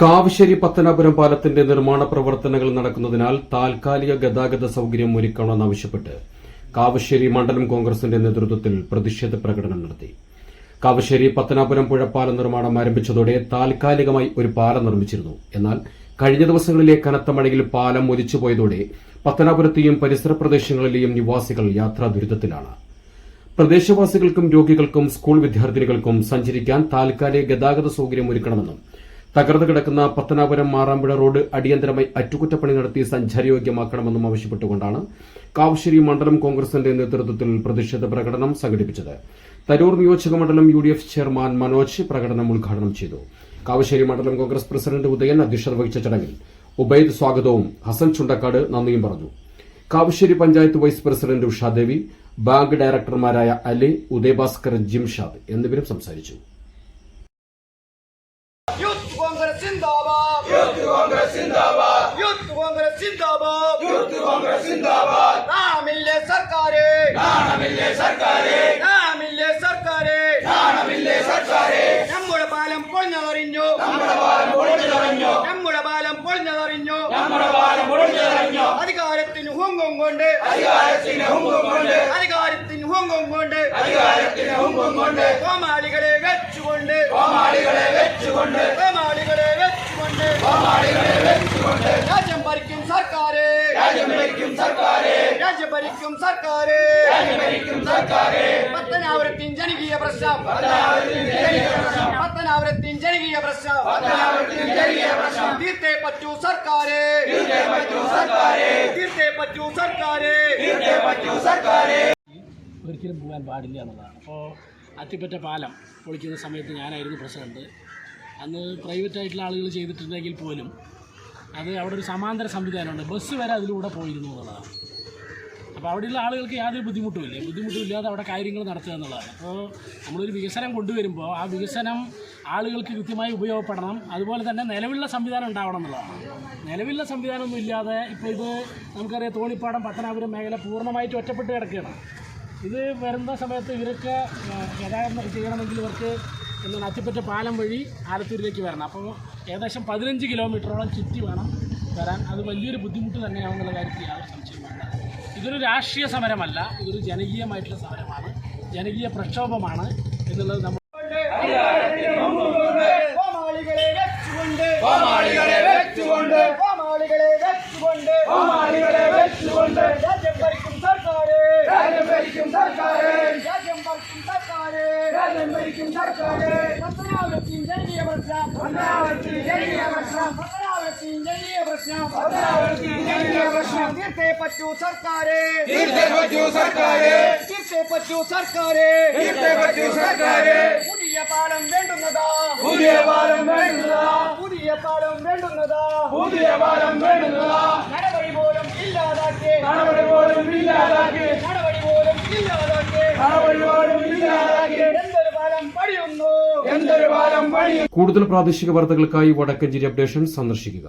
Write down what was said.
കാവശ്ശേരി പത്തനാപുരം പാലത്തിന്റെ നിർമ്മാണ പ്രവർത്തനങ്ങൾ നടക്കുന്നതിനാൽ താൽക്കാലിക ഗതാഗത സൌകര്യം ഒരുക്കണമെന്നാവശ്യപ്പെട്ട് കാവശ്ശേരി മണ്ഡലം കോൺഗ്രസിന്റെ നേതൃത്വത്തിൽ പ്രതിഷേധ പ്രകടനം നടത്തി. കാവശ്ശേരി പത്തനാപുരം പുഴപ്പാലം നിർമ്മാണം ആരംഭിച്ചതോടെ താൽക്കാലികമായി ഒരു പാലം നിർമ്മിച്ചിരുന്നു. എന്നാൽ കഴിഞ്ഞ ദിവസങ്ങളിലെ കനത്ത മഴയിൽ പാലം ഒലിച്ചുപോയതോടെ പത്തനാപുരത്തെയും പരിസര പ്രദേശങ്ങളിലെയും നിവാസികൾ യാത്രാ ദുരിതത്തിലാണ്. പ്രദേശവാസികൾക്കും രോഗികൾക്കും സ്കൂൾ വിദ്യാർത്ഥിനികൾക്കും സഞ്ചരിക്കാൻ താൽക്കാലിക ഗതാഗത സൌകര്യം ഒരുക്കണമെന്നും തകർന്നു കിടക്കുന്ന പത്തനാപുരം മാറാമ്പുഴ റോഡ് അടിയന്തരമായി അറ്റകുറ്റപ്പണി നടത്തി സഞ്ചാരയോഗ്യമാക്കണമെന്നും ആവശ്യപ്പെട്ടുകൊണ്ടാണ് കാവശ്ശേരി മണ്ഡലം കോൺഗ്രസിന്റെ നേതൃത്വത്തിൽ പ്രതിഷേധ പ്രകടനം സംഘടിപ്പിച്ചത്. തരൂർ നിയോജക മണ്ഡലം U D F chairman Manoj പ്രകടനം ഉദ്ഘാടനം ചെയ്തു. കാവശ്ശേരി മണ്ഡലം കോൺഗ്രസ് പ്രസിഡന്റ് ഉദയൻ അധ്യക്ഷത വഹിച്ച ചടങ്ങിൽ ഉബൈദ് സ്വാഗതവും ഹസൻ ചുണ്ടക്കാട് നന്ദിയും പറഞ്ഞു. Kavassery panchayat vice president Ushadevi bank ഡയറക്ടർമാരായ Ali Udayabhaskar Jimshad എന്നിവരും സംസാരിച്ചു. യൂത്ത് കോൺഗ്രസ് സിന്ദാബാദ് യൂത്ത് കോൺഗ്രസ് സിന്ദാബാദ് യൂത്ത് കോൺഗ്രസ് സിന്ദാബാദ് യൂത്ത് കോൺഗ്രസ് സിന്ദാബാദ് നാമില്ലേ സർക്കാരേ. നാണമില്ലേ സർക്കാരേ. നാമില്ലേ സർക്കാരേ. നാണമില്ലേ സർക്കാരേ. നമ്മുടെ പാലം പൊളിഞ്ഞതറിഞ്ഞു നമ്മുടെ പാലം പൊളിഞ്ഞതറിഞ്ഞു നമ്മുടെ പാലം പൊളിഞ്ഞതറിഞ്ഞു നമ്മുടെ പാലം പൊളിഞ്ഞതറിഞ്ഞു അധികാരത്തിന് ഹുങ്കും കൊണ്ട്. അധികാരത്തിന് ഹുങ്കും കൊണ്ട്. അധികാരത്തിന് ഹുങ്കും കൊണ്ട്. അധികാരത്തിന് ഹുങ്കും കൊണ്ട്. കോമാളികളെ ഭരിക്കും സർക്കാര്. പത്തനാപുരത്തിൻ ജനകീയ പ്രശ്നം. പത്തനാപുരത്തിൻ ജനകീയ പ്രശ്നം. തീർത്തേ പറ്റൂ സർക്കാര്. തീർത്തേ പറ്റൂ സർക്കാര്. തീർത്തേ പറ്റൂ സർക്കാര്. തീർത്തേ പറ്റൂ സർക്കാര്. ഒരിക്കലും പോകാൻ പാടില്ല എന്നുള്ളതാണ്. അപ്പോൾ അത്തിപ്പറ്റ പാലം പൊളിക്കുന്ന സമയത്ത് ഞാനായിരുന്നു പ്രസിഡന്റ്. അന്ന് പ്രൈവറ്റായിട്ടുള്ള ആളുകൾ ചെയ്തിട്ടുണ്ടെങ്കിൽ പോലും അത് അവിടെ ഒരു സമാന്തര സംവിധാനമുണ്ട്. ബസ് വരെ അതിലൂടെ പോയിരുന്നു എന്നുള്ളതാണ്. അപ്പോൾ അവിടെയുള്ള ആളുകൾക്ക് യാതൊരു ബുദ്ധിമുട്ടുമില്ല ബുദ്ധിമുട്ടുമില്ലാതെ അവിടെ കാര്യങ്ങൾ നടത്തുക എന്നുള്ളതാണ്. അപ്പോൾ നമ്മളൊരു വികസനം കൊണ്ടുവരുമ്പോൾ ആ വികസനം ആളുകൾക്ക് കൃത്യമായി ഉപയോഗപ്പെടണം. അതുപോലെ തന്നെ നിലവിലുള്ള സംവിധാനം ഉണ്ടാവണം എന്നുള്ളതാണ്. നിലവിലുള്ള സംവിധാനമൊന്നും ഇല്ലാതെ ഇപ്പോൾ ഇത് നമുക്കറിയാം തോണിപ്പാടം പത്തനാപുരം മേഖല പൂർണമായിട്ട് ഒറ്റപ്പെട്ട് കിടക്കുകയാണ്. ഇത് വരുന്ന സമയത്ത് ഇവരൊക്കെ ആ, ഗതാഗതം ചെയ്യണമെങ്കിൽ ഇവർക്ക് എന്താണ് അത്തിപ്പറ്റ പാലം വഴി ആലത്തൂരിലേക്ക് വരണം. അപ്പോൾ ഏകദേശം പതിനഞ്ച് കിലോമീറ്ററോളം ചുറ്റി വേണം വരാൻ. അത് വലിയൊരു ബുദ്ധിമുട്ട് തന്നെയാണെന്നുള്ള കാര്യത്തിൽ യാതൊരു സംശയമില്ല ഇതൊരു രാഷ്ട്രീയ സമരമല്ല ഇതൊരു ജനകീയമായിട്ടുള്ള സമരമാണ്. ജനകീയ പ്രക്ഷോഭമാണ് എന്നുള്ളത് നമ്മൾ കോമാളികളെ പുതിയ പാലം വേണ്ടുന്നതാ പാലം വേണ്ടുന്നതാ നടപടി പോലും ഇല്ലാതാക്കി നടപടി പോലും ഇല്ലാതാക്കി നടപടി പോലും ഇല്ലാതാക്കി നടപടി പോലും ഇല്ലാതാക്കി കൂടുതൽ പ്രാദേശിക വാർത്തകൾക്കായി വടക്കഞ്ചേരി അപ്ഡേഷൻ സന്ദർശിക്കുക.